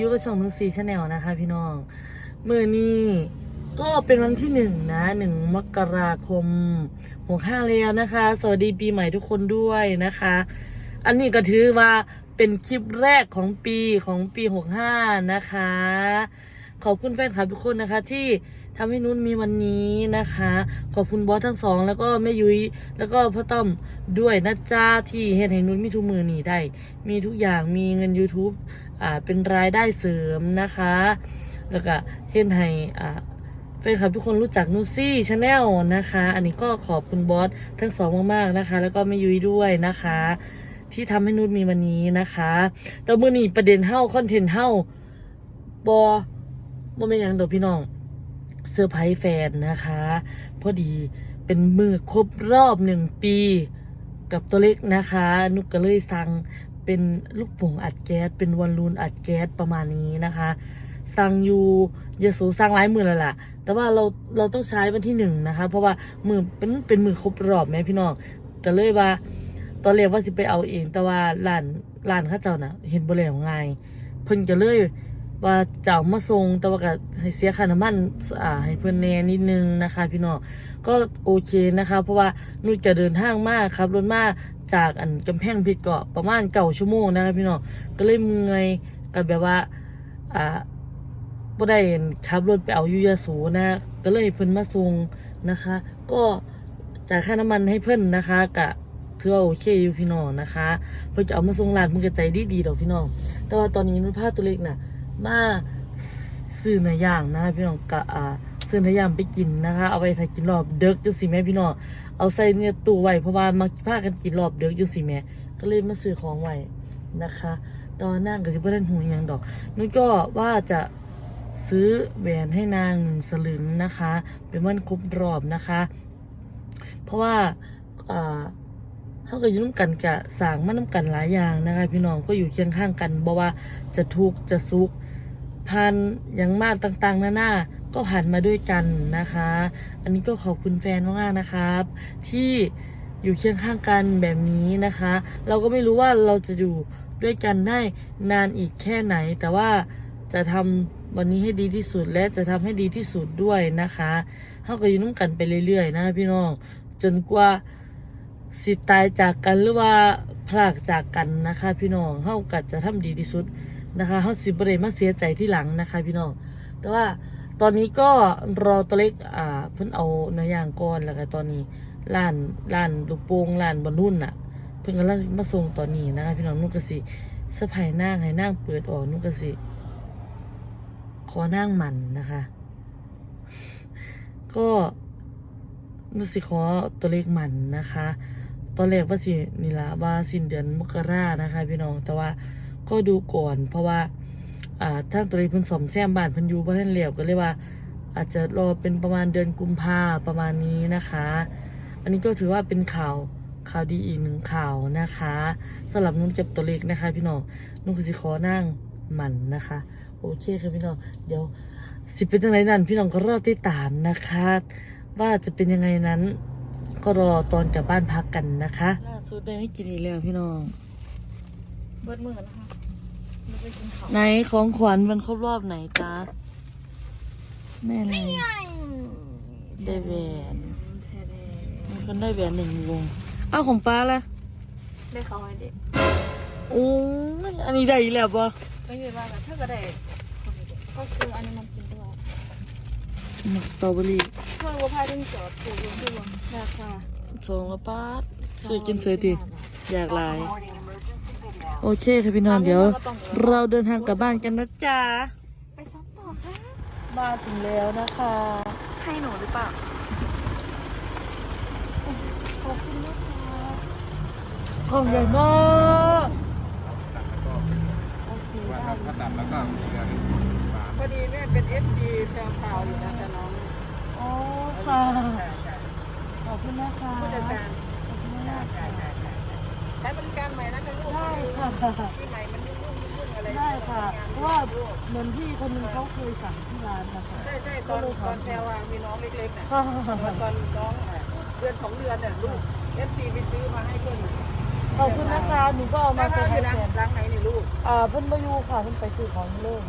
ยุกช่องมึงสีชาแนลนะคะ พี่น้องเมื่อนี้ก็เป็นวันที่หนึ่งนะหนึ่งมกราคมหกห้าแล้วนะคะ สวัสดีปีใหม่ทุกคนด้วยนะคะ อันนี้ก็ถือว่าเป็นคลิปแรกของปีของปีหกห้านะคะ ขอบคุณแฟนคลับทุกคนนะคะ ที่ทำให้นุ่นมีวันนี้นะคะ ขอบคุณบอสทั้งสอง แล้วก็แม่ยุ้ยแล้วก็พ่อต้อมด้วยนะจ้าที่เฮ็ดให้นุ่นมีทุกมือนี่ได้ มีทุกอย่างมีเงิน YouTube อ่าเป็นรายได้เสริมนะคะ แล้วก็เฮ็ดให้อ่าแฟนคลับทุกคนรู้จักนูซี่ชาแนลนะคะ อันนี้ก็ขอบคุณบอสทั้งสองมากๆนะคะ แล้วก็แม่ยุ้ยด้วยนะคะ ที่ทำให้นุ่นมีวันนี้นะคะ แต่มือนี้ประเด็นเฮ้าคอนเทนต์เฮ้าบอ บ่เป็นยังดอพี่น้องเซอร์ไพรส์แฟนนะคะ พอดีเป็นมือครบรอบหนึ่งปีกับตัวเล็กนะคะ นุกก็เลยสั่งเป็นลูกโป่งอัดแก๊สเป็นวอลลูนอัดแก๊สประมาณนี้นะคะสั่งอยู่ยาสูสั่งหลายมือแล้วล่ะ แต่ว่าเราเราต้องใช้วันที่หนึ่งนะคะ เพราะว่ามือเป็นเป็นมือครบรอบแม่พี่น้องก็เลยว่า ตอนแรกว่าสิไปเอาเอง แต่ว่าร้านร้านข้าเจ้าน่ะ เห็นบ่แล้วง่ายเพิ่นก็เลย ว่าเจ้ามาส่งแต่ว่าก็ให้เสียค่าน้ำมันอ่าให้เพื่อนแน่นิดนึงนะคะ พี่น้องก็โอเคนะคะ เพราะว่านุ่นจะเดินทางมากครับรถมาจากอันกำแพงเพชรเกาะประมาณเก้าชั่วโมงนะคะพี่น้องก็เลยเมื่อยกับแบบว่าอ่าบ่ได้ขับรถไปเอายุยาสูนะก็เลยเพิ่นมาส่งนะคะ ก็จ่ายค่าน้ำมันให้เพิ่นนะคะกะถือว่าโอเคอยู่พี่น้องนะคะ เพิ่นจะเอามาส่งร้านเพิ่นก็ใจดีดีดอกพี่น้อง แต่ว่าตอนนี้นุ่นพาตัวเล็กน่ะ มาซื้อเนื้อย่างนะพี่น้องกะอ่าซื้อเนื้อย่างไปกินนะคะ เอาไปถ้ากินรอบเด็กจังสิแม่พี่น้องเอาใส่เนี่ยตู้ไว้เพราะว่ามาพากันกินรอบเด็กจังสิแม่ก็เลยมาซื้อของไว้นะคะ ตอนนั่งก็สิบ่ได้หูยังดอกนุ้ยก็ว่าจะซื้อแหวนให้นางหนึ่งสลึงนะคะ เป็นวันครบรอบนะคะ เพราะว่าอ่าเขาก็ยุ่นำกันกะสร้างมาน้ำกันหลายอย่างนะคะ พี่น้องก็อยู่เคียงข้างกันบ่ว่าจะทุกข์จะสุข ผ่านอย่างมากต่างๆนานาก็ผ่านมาด้วยกันนะคะ อันนี้ก็ขอบคุณแฟนมากๆนะครับ ที่อยู่เคียงข้างกันแบบนี้นะคะ เราก็ไม่รู้ว่าเราจะอยู่ด้วยกันได้นานอีกแค่ไหน แต่ว่าจะทำวันนี้ให้ดีที่สุดและจะทำให้ดีที่สุดด้วยนะคะเขาก็อยู่น้ำกันไปเรื่อยๆ นะพี่น้องจนกว่าสิตายจากกันหรือว่าพลากจากกันนะคะ พี่น้องเฮากัดจะทำดีที่สุด นะคะเฮาสิบ่ได้มาเสียใจที่หลังนะคะพี่น้องแต่ว่าตอนนี้ก็รอตัวเล็กอ่าเพิ่นเอาเนื้อย่างก่อนแล้วก็ตอนนี้ร้านร้านลูกโป่งร้านบอลลูนน่ะเพิ่นกำลังมาส่งตอนนี้นะคะพี่น้องนุ่นก็สิสะพายนางให้นางเปิดออกนุ่นก็สิขอนางมันนะคะ ก็นุ่นสิขอตัวเลขมันนะคะ ตอนแรกว่าสินี่ละว่าสิ้นเดือนมกรานะคะ พี่น้องแต่ว่า ก็ดูก่อน เพราะว่า อ่าทางตัวเองเพิ่นสอมแซมบ้านเพิ่นอยู่บ่ทันแล้วก็เลยว่า อาจจะรอเป็นประมาณเดือนกุมภาประมาณนี้นะคะ อันนี้ก็ถือว่าเป็นข่าวข่าวดีอีกหนึ่งข่าวนะคะสำหรับนุ่นเก็บตัวเล็กนะคะ พี่น้องนุ่นคือสิขอนั่งหมันนะคะ โอเคค่ะพี่น้องเดี๋ยวสิเป็นยังไงนั้น พี่น้องก็รอติดตามนะคะ ว่าจะเป็นยังไงนั้น ก็รอตอนกลับบ้านพักกันนะคะล่าสุดได้ให้กินอีกแล้วพี่น้องเบิดมือนะคะ ไม่ไปกินข้าวไหนของขวัญมันครบรอบไหนจ๊ะแม่เลยได้แหวนแท้แดมีคนได้แหวนหนึ่งวงอ้าวของป้าล่ะได้เขาให้เด็กโอ้ยอันนี้ได้อีกแล้วปะไม่มีว่ากันถ้าก็ได้คนให้เด็กก็คืออันนี้มันกินด้วยมักสตรอเบอรี่เพื่อนว่าพายต้องจอดปลูกลงที่วงราคาสองละป้าดสวยกินสวยดีอยากหลาย โอเคค่ะพี่น้องเดี๋ยว เราเดินทางกลับบ้านกันนะจ๊ะไปซ้อมต่อค่ะมาถึงแล้วนะคะให้หนูหรือเปล่าขอบคุณนะคะของใหญ่มากโอเคว่าได้ถ้าตัดแล้วก็มีเงินบาทพอดีแม่เป็นเอฟดีแพรวพราวอยู่นะแต่น้องอ๋อค่ะขอบคุณนะคะผู้จัดการขอบคุณมากค่ะ ใช้บริการใหม่นะเป็นลูกได้ค่ะที่ใหม่มันยุ่งยุ่งยุ่งอะไรได้ค่ะเพราะว่าเหมือนพี่คนหนึงเขาเคยสั่งที่ร้านนะคะใช่ใช่ตอนตอนแพรวามีน้องเล็กๆน่ะค่ะตอนตอนน้องอะเดือนสองเดือนเนี่ยลูกเอฟซีไปซื้อมาให้เพื่อนขอบคุณนะคะหนูก็เอาแม่มาพาใส่อยู่นะแทนหลังไหนนี่ลูกอ่าเพิ่นมาอยู่ค่ะเพิ่นไปซื้อของเริ่ม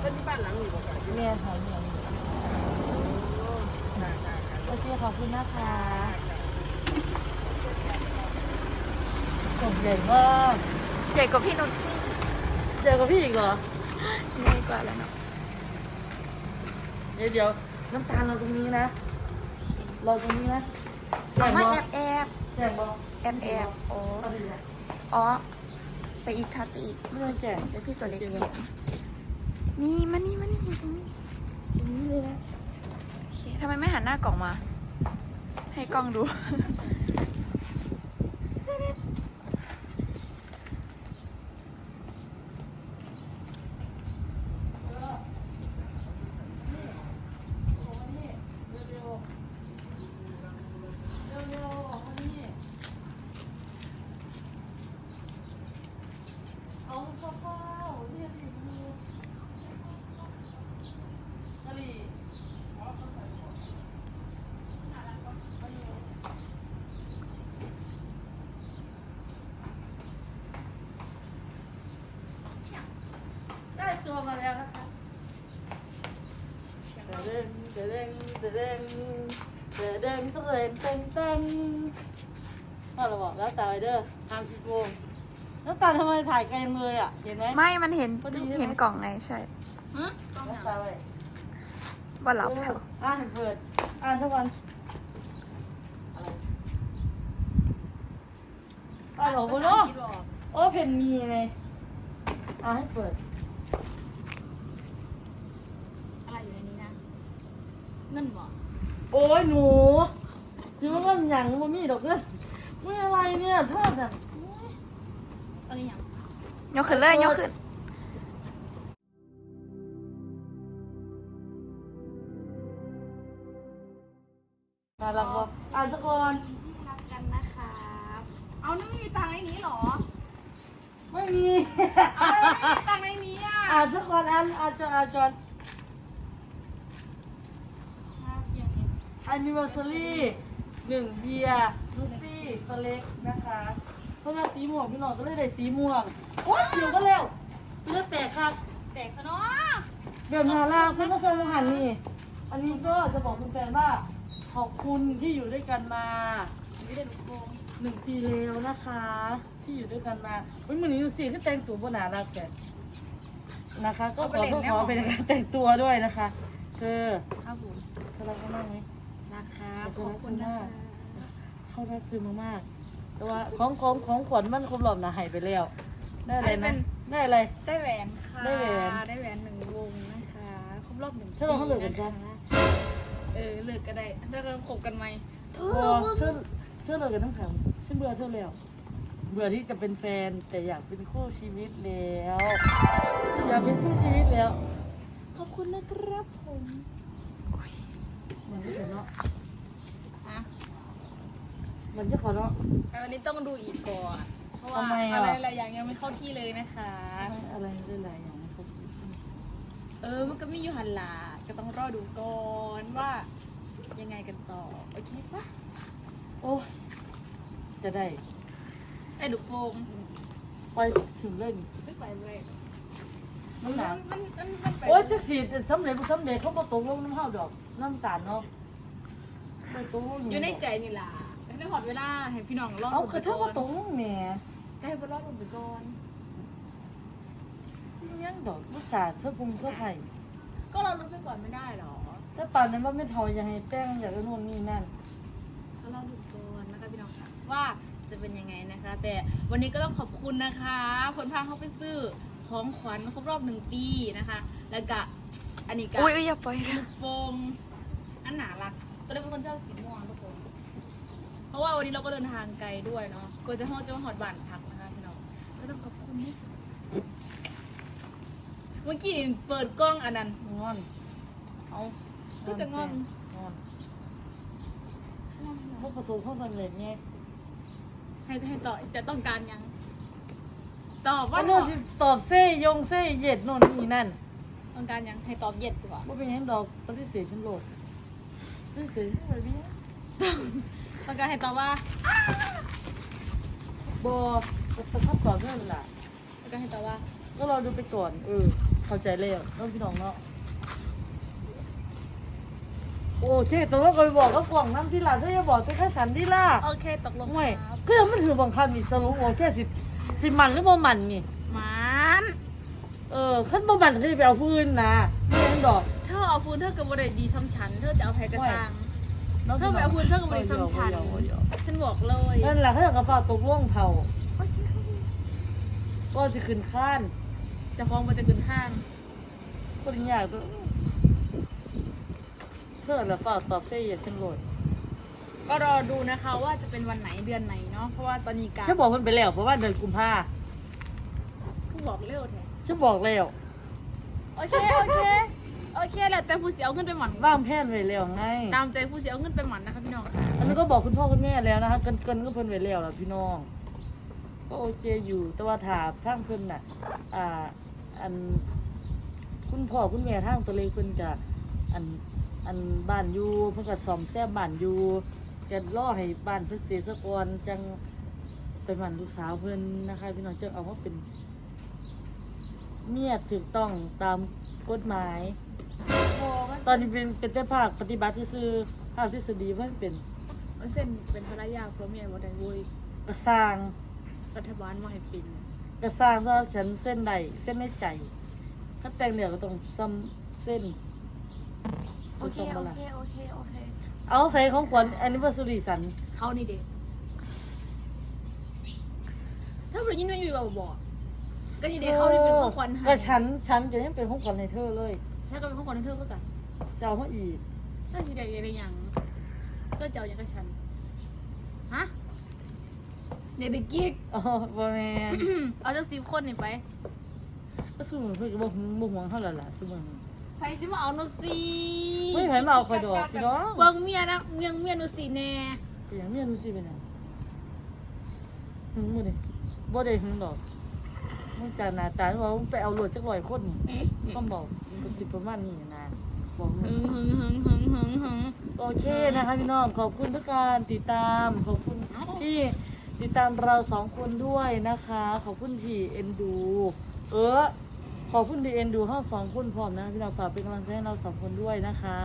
เพิ่นที่บ้านหลังนี้บ่ค่ะอยู่แม่ค่ะเนี่ยได้ได้ได้โอเคขอบคุณนะคะ ส่งใหญ่มากใหญ่กว่าพี่นุชซี่เจอกับพี่อีกเหรอใหญ่กว่าแล้วเนาะเดี๋ยวเดี๋ยวน้ำตาลเราตรงนี้นะ เราตรงนี้นะแจเอากให้บอแอบแอบแจกบอแอบแอบโอ้เอาดิเนี่ยอ๋อ ไปอีกทัดไปอีกไม่ต้องแจกเดี๋ยวพี่ตัวเล็กเห็นนี่มานี่มานี่ตรงนี้ตรงนี้เลยนะโอเคทำไมไม่หันหน้ากล่องมา ให้กล้องดู แล้วนะคะเดินเดินเดินเดินเดินเดินเดินเต้นเต้นก็เราบอกแล้วแต่ไรเดอร์ทำสิบวงแล้วตาทำไมถ่ายไกลเลยอะ เห็นไหมไม่มันเห็นเห็นกล่องไงใช่หืมกล้องแล้ว่าไปว่าหลับแล้วอ่านเปิด อ่านทุกวันอะไรอ่านหรเนาะโอ้อเพนมีไงอ่านให้เปิด เงินบอกโอ้ยหนูคือว่ามันหยังมันมีดอกเงินไม่อะไรเนี่ยโทษอะอะไรอย่างยกขึ้นเลยยกขึ้น น่ารักปะอ่านสักก่อนที่รักกันนะครับเอานั่นไม่มีตังค์ในนี้เหรอไม่มี เอาไม่มีตังค์ในนี้อะ อ่านสักก่อนอ่านอ่านจนอ่านจน ครับอย่างนี้ anniversary หนึ่งเบียร์ลูซี่ตัวเล็กนะคะ เพราะว่าสีม่วงพี่น้องก็เลยได้สีม่วงโอ๊ยเกี่ยวกันแล้วเลือดแตกครับแตกซะเนาะเดือนหาล่างเพื่อนก็ชวนมาหันนี่ อันนี้ก็จะบอกคุณแฟนว่าขอบคุณที่อยู่ด้วยกันมาไม่ได้ลูกโป่งหนึ่งปีแล้วนะคะ ที่อยู่ด้วยกันมาเฮ้ยมือนี้ดูสิที่แต่งตัวบนหนารักแต่นะคะ ก็ขอโทษขอเป็นการแต่งตัวด้วยนะคะเธอครับผมเธอรักเขามากไหมรักครับ ขอบคุณนะคะเข้าได้คือมากๆแต่ว่าของของของขวัญมันครบรอบนะหายไปแล้ว ได้อะไรนะได้อะไร ได้แหวนค่ะ ได้แหวน ได้แหวนหนึ่งวงนะคะครบรอบหนึ่งเธอลองเขาเหลือกันจ้ะจ้ะเออเลิกก็ได้ถ้าเราคบกันไหมพอเธอเธอเลยกันทั้งแถวฉันเบื่อเธอแล้วเบื่อที่จะเป็นแฟนแต่อยากเป็นคู่ชีวิตแล้วอยากเป็นคู่ชีวิตแล้ว ขอบคุณนะครับผมเหมือนที่เห็นเนาะอะเห มือนที่ขอเนาะวันนี้ต้องดูอีกก่อน เพราะว่าทำไมอะ อะไรหลายอย่างยังไม่เข้าที่เลยนะคะ อะไรหลายๆอย่างนะครับเออ มันก็มีอยู่หันหลาก็ต้องรอดูก่อนว่า ยังไงกันต่อ โอเคปะโอ้ยจะได้ไอ้ดูโป่งไปถึงเล่นไม่ไปเลยมันหนามันมันมันไปโอ้ยจักสีสำเร็จบ่สำเร็จเขาบ่ตกลงน้ำเฮาดอกน้ำตาลเนาะบ่ตกลงอยู่ในใจนี่ล่ะ ไม่หอดเวลาให้พี่น้องรอเอาดูคือถ้าบ่ตกลงแหมก็ให้เพิ่นรอดูไปก่อน ยังดอกบ่สาดเสื้อพุงเสื้อไผ่ก็เรารู้ไปก่อนไม่ได้หรอแต่ป่านนั้นว่าไม่เทาอย่าให้แป้งอย่าไปโน่นนี่นั่น ก็รอดูก่อนนะคะพี่น้องค่ะว่าจะเป็นยังไงนะคะ แต่วันนี้ก็ต้องขอบคุณนะคะ คนพาเขาไปซื้อของขวัญครบรอบหนึ่งปีนะคะ แล้วก็อันนี้ก็อุ้ยอุ้ยอย่าปล่อยนะ โฟมอันหนารัก ตัวเล็กเป็นคนชอบสีม่วงทุกคนเพ ราะว่าวันนี้เราก็เดินทางไกลด้วยเนาะกลัวจะห้องจะมาหอดบ้านพักนะคะพี่น้องก็ต้องขอบคุณเมื่อกี้เปิดกล้องอันนั้นงอนเอาก็จะงอนงอนพวกประสบความสำเร็จไงให้ให้ต่อจะต้องการยังตอบว่าว่าโน่นสิตอบเซ่ยงเซ่เย็ดโน่นนี่นั่นต้องการยังให้ตอบเย็ดสิวะว่าเป็นหยังดอกปฏิเสธฉันโลดปฏิเสธอะไรเนี่ยต้ องการให้ตอบว่าบบอจะเข้าก่อนเพื่อนล่ะแล้วก็ให้ตอบว่า ก็เราดูไปก่อนเออเข้าใจแล้วน้องพี่น้องเนาะโอ้เช่ตกลงกันไปบอกก็กล่องน้ำที่หลานเธออย่าบอกเป็นแค่ฉันดิล่ะโอเคตกลงไม่ครับก็ยังมันถือบางคำอีกสรุปโอ้เช่สิสิมันหรือบ่มันนี่หมานเออขั้นบ่มันก็จะไปเอาพื้นนะไม่ยังดอก เธอเอาฟืนเธอกับบริดีซ้ำฉัน เธอจะเอาไผ่กระซังน้ง เธอไปเอาพื้นเธอกับบริซ้ำฉันเอาเอาเอาฉันบอกเลยนั่นแหละเขาอยากกระฝากตกล่วงเท่าก็จะขึ้นข้านจะฟ้องไปจะขึ้นข้างก็ยากด้วยเพื่อนละฝากตอบเซ่อย่าเช่นโหลดก็รอดูนะคะว่าจะเป็นวันไหนเดือนไหนเนาะเพราะว่าตอนนี้การฉันบอกมันไปแล้วเพราะว่าเดือนกุมภาผู้บอกเร็วแท้ฉันบอกแล้วโอเคโอเค โอเคแหละแต่ผู้เสียเอาเงินไปหมันว่างแผนไว้แล้วไงตามใจผู้เสียเอาเงินไปหมันนะคะพี่น้องค่ะอันนี้นก็บอกคุณพ่อคุณแม่แล้วนะคะ เกินเกินก็เพิ่นไว้แล้วล่ะพี่น้อง ก็โอเคอยู่แต่ว่าถามทางเพิ่นน่ะ อ่า อัน คุณพ่อคุณแม่ทางตัวเลยเพิ่นจะอันอันบ้านอยู่เพิ่นก็ซ่อมแซมบ้านอยู่จะรอให้บ้านเพิ่นเสร็จซะก่อนจังไปหมันลูกสาวเพิ่นนะคะ พี่น้องจังเอาว่าเป็นเมียถูกต้องตาม กฎหมายตอนนี้เป็นเป็นแต่ภาคปฏิบัติซื่อๆภาคทฤษฎีมันเป็นมันเส้นเป็นภรรยาเพราะเมียบ่ได้เว้ยกระสร้างรัฐบาลมาให้เป็นกระสร้างสำหรับฉันเส้นใดเส้นในใจ ถ้าแต่งเดี่ยวก็ต้องซ้ำเส้นโอเคซ้ำโอบ่ล่ะเคโอเคโอเค เอาใส่ของขวัญ anniversary สัน เขานี่เด็กถ้าเรายินไม่อยู่บอกบอก ก็นี่เด็กเขานี่เป็นของขวัญให้ก็ฉันฉันจะยังเป็นของขวัญให้เธอเลยใช่ก็เป็นของขวัญให้เธอก็กันจะเอามาอีกถ้าสิเด็กอะไรอย่างก็จะเอาอย่างกับฉันฮะเด็กเด็กกิ๊กอ๋อบ่แม่นเอาจังสิบคนนี่ไปก็สู้มือเพื่อนก็บ่บ่ห่วงเท่าไหร่ล่ะสู้มือไปสิมาเอาหนูสิไม่ไผมาเอาคอยดอกพี่น้องเบิ่งเมียนะเมียงเมียหนูสิแน่ไปอย่างเมียนสิเป็นหยังหึงมื้อนี่บ่ได้หึงดอก มึงจากหน้าตาว่ามึงไปเอาโหลดจักร้อยคนนี่ก็บอกมันสิประมาณนี้นะบอกมึหึงงหึงหึงหึงหึงหึงโอเคนะคะพี่น้องขอบคุณทุกการติดตามขอบคุณที่ติดตามเราสองคนด้วยนะคะ ขอบคุณที่เอ็นดู เออขอบคุณที่เอ็นดูทั้งสองคนพร้อมนะพี่น้องฝากเป็นกำลังใจให้เราสองคนด้วยนะคะ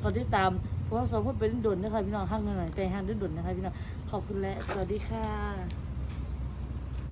ขอติดตามพวกเราสองคนเป็นดุนนะคะพี่น้องห้างหน่อยใจห้างด้วยดุนนะคะพี่น้องขอบคุณและสวัสดีค่ะ